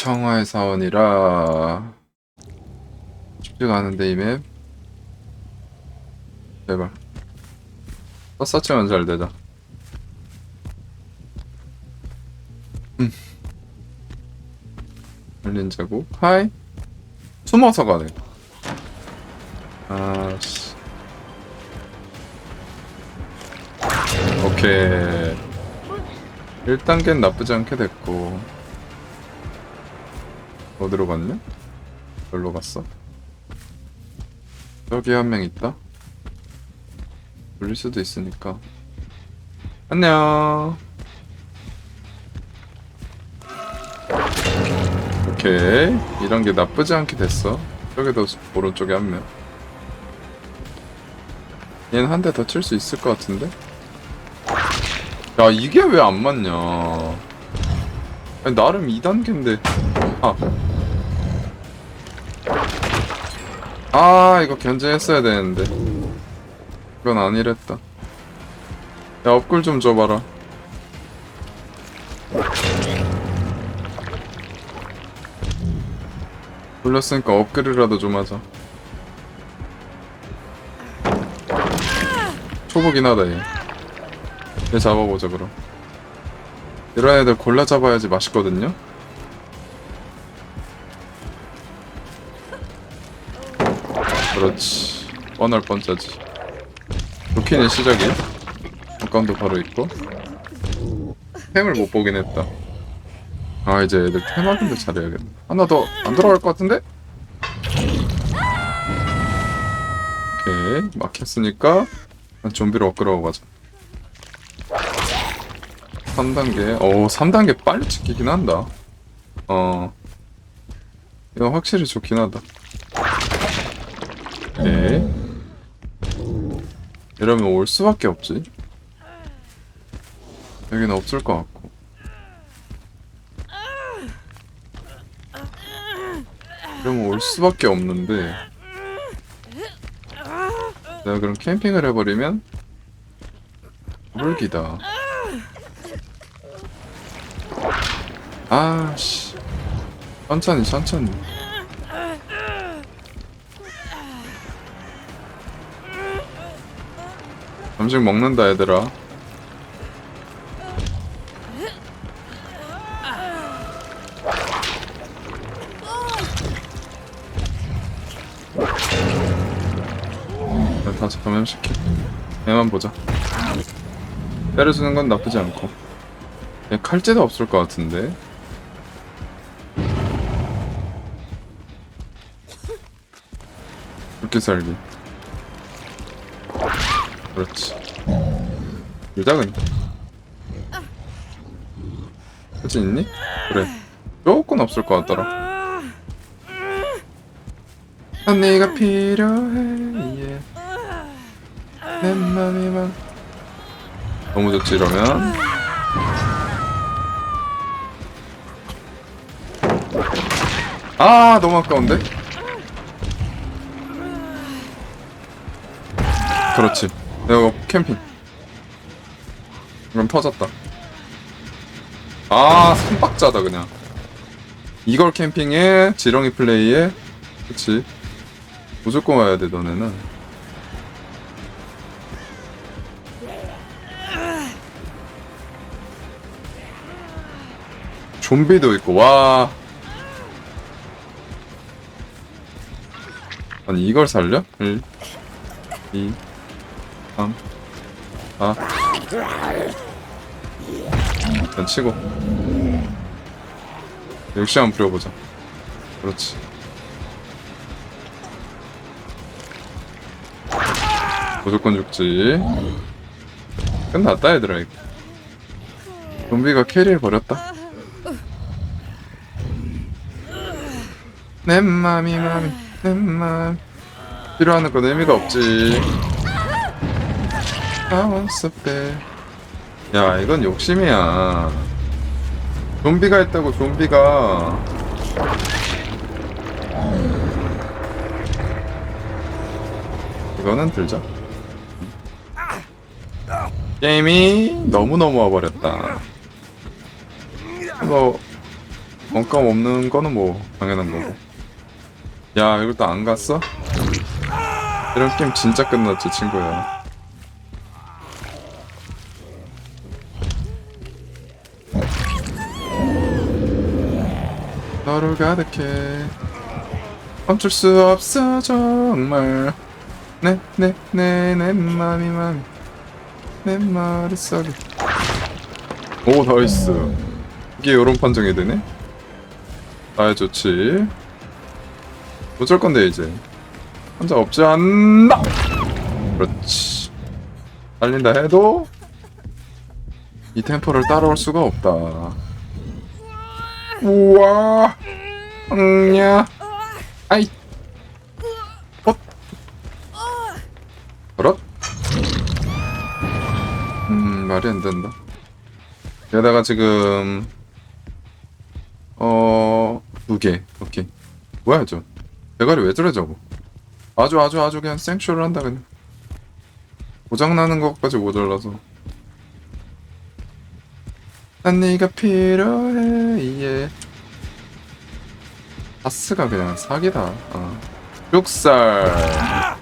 청화의 사원이라. 쉽지가 않은데 이맵. 제발. 떴었지만 잘 되자 음. 열린 자국. 하이. 숨어서 가네. 아씨. 오케이. 1단계는 나쁘지 않게 됐고 어디로 갔냐? 여기로 갔어? 저기 한 명 있다? 돌릴 수도 있으니까 안녕 오케이 이런 게 나쁘지 않게 됐어 저기도 오른쪽에 한 명 얘는 한 대 더 칠 수 있을 것 같은데? 야 이게 왜 안 맞냐 아니, 나름 2단계인데 아. 아, 이거 견제했어야 되는데. 이건 아니랬다. 야, 업글 좀 줘봐라. 돌렸으니까 업글이라도 좀 하자. 초보긴 하다, 얘. 얘 잡아보자, 그럼. 이런 애들 골라 잡아야지 맛있거든요? 그렇지. 뻔할 뻔짜지. 루키는 시작이야? 잠깐도 바로 있고? 템을 못 보긴 했다. 아 이제 애들 템 확인도 잘해야겠네. 하나 더안 들어갈 것 같은데? 오케이 막혔으니까 좀비로 업그라고 가자. 3단계. 오 3단계 빨리 찍히긴 한다. 어. 이거 확실히 좋긴 하다 네. 이러면 올 수밖에 없지. 여기는 없을 것 같고. 이러면 올 수밖에 없는데. 내가 그럼 캠핑을 해버리면 물기다. 아씨. 천천히 천천히. 점심 먹는다 얘들아. 다시 감염시켜 얘만 보자. 때려주는 건 나쁘지 않고. 얘 칼제도 없을 것 같은데. 이렇게 살기 그렇지. 유작은 사진 있니? 그래. 조금 없을 것 같더라. 난 네가 필요해. 예. 내 맘이 막. 너무 좋지 이러면. 아 너무 아까운데? 그렇지. 내가 캠핑. 이건 터졌다. 아, 삼박자다, 그냥. 이걸 캠핑에, 지렁이 플레이에, 그치. 무조건 와야 돼, 너네는. 좀비도 있고, 와. 아니, 이걸 살려? 1, 2, 3, 4. 일단 치고. 역시 한번 부려보자. 그렇지. 무조건 죽지. 끝났다, 얘들아, 이거. 좀비가 캐리해버렸다. 내 맘이 맘이, 내 맘. 필요하는 건 의미가 없지. I want so bad. 야, 이건 욕심이야. 좀비가 있다고 좀비가. 이거는 들자. 게임이 너무너무 와버렸다. 이거 원감 없는 거는 뭐 당연한 거고 야 이것도 안 갔어? 이런 게임 진짜 끝났지 친구야 너를 가득해. 멈출 수 없어 정말. 네, 내내 내 내 맘이 맘이. 내 머릿속에. 오 나이스. 이게 요런 판정이 되네? 아 좋지. 어쩔 건데 이제? 혼자 없지 않나? 그렇지. 달린다 해도 이 템포를 따라올 수가 없다 우와 응야 아이 헛 그렇 음 말이 안 된다 게다가 지금 어... 두 개. 오케이. 뭐야, 저. 대가리 왜 저래, 저거. 아주, 아주, 아주 그냥 생쇼를 한다, 그냥. 고장나는 것까지 모자라서. 난 네가 필요해, 예. 파스가 그냥 사기다. 어. 육살.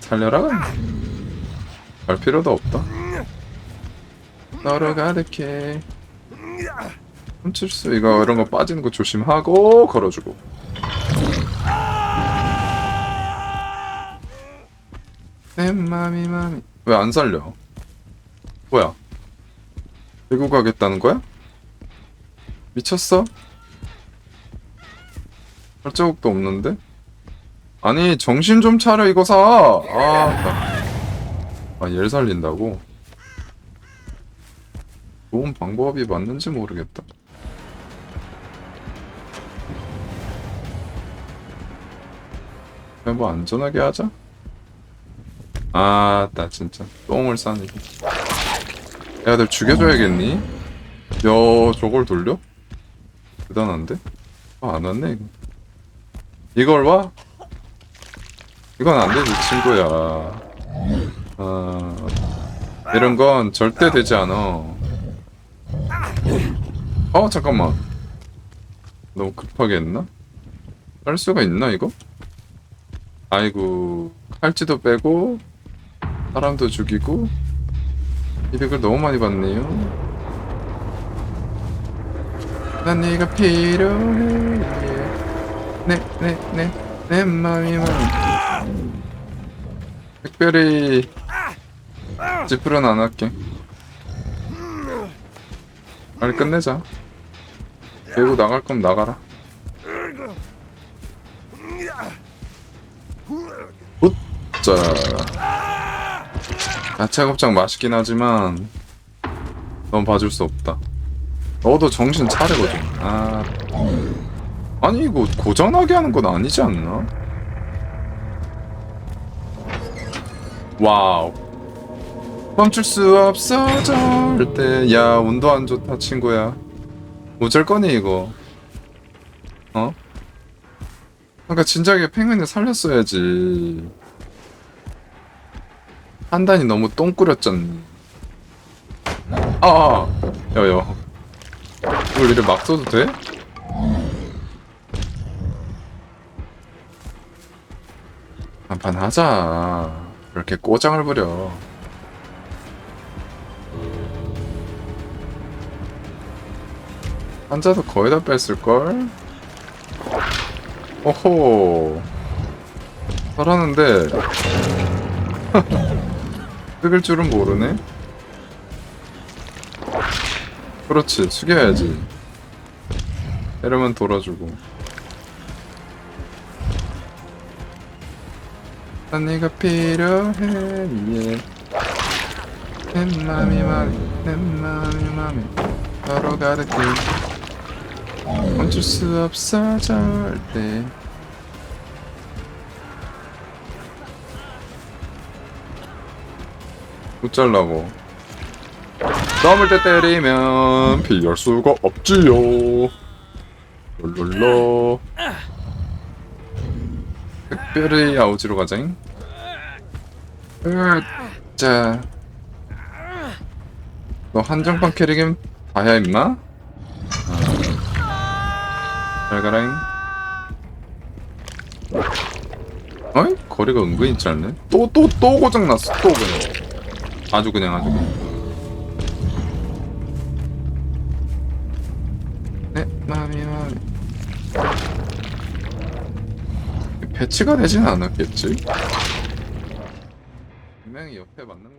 살려라. 갈 필요도 없다. 너로 가득해. 훔칠 수 이거 이런 거 빠지는 거 조심하고 걸어주고. 내 맘이 맘이 왜 안 살려? 뭐야? 들고 가겠다는 거야? 미쳤어? 발자국도 없는데? 아니 정신 좀 차려 이거 사. 아, 나- 아 얘를 살린다고? 좋은 방법이 맞는지 모르겠다. 그냥 뭐 안전하게 하자. 아, 나 진짜 똥을 싸네. 야, 들 죽여줘야겠니? 야, 저걸 돌려? 대단한데? 아, 안 왔네. 이걸 와? 이건 안 되지 친구야. 아, 이런 건 절대 되지 않아. 어 잠깐만 너무 급하게 했나? 할 수가 있나 이거? 아이고 칼찌도 빼고 사람도 죽이고 이득을 너무 많이 받네요 난 네가 필요해 네네네내 맘이 맘이 특별히 지프는 안 할게 빨리 끝내자. 배고 나갈 거면 나가라. 웃자. 야채 곱창 맛있긴 하지만 넌 봐줄 수 없다. 너도 정신 차리거든. 아. 아니 이거 고장나게 하는 건 아니지 않나? 와우. 멈출 수 없어 절대 야 운도 안 좋다 친구야 어쩔 거니 이거 어? 그러니까 진작에 펭귄을 살렸어야지 판단이 너무 똥꾸렸잖니. 아아 야야. 이걸 이래 막 써도 돼? 한판 하자. 왜 이렇게 꼬장을 부려. 한자도 거의 다 뺐을걸? 오호 잘하는데 뜯을 줄은 모르네. 그렇지 숙여야지. 이러면 돌아주고. 난 네가 필요해 예. 내 맘이 맘이 내 맘이 맘이. 너로 가득해 멈출 수 없어 절대 웃잘라고. 넘을 때 때리면 피할 수가 없지요. 롤롤로 특별히 아우지로 가자잉. 으, 자, 너 한정판 캐릭은 아야 임마? 아. 잘 가라잉. 어이? 거리가 은근히 짧네. 또 또 또 고장났어 또 그냥 아주 그냥 아주 그냥. 네 마미 마미 배치가 되진 않았겠지? 분명히 옆에 맞는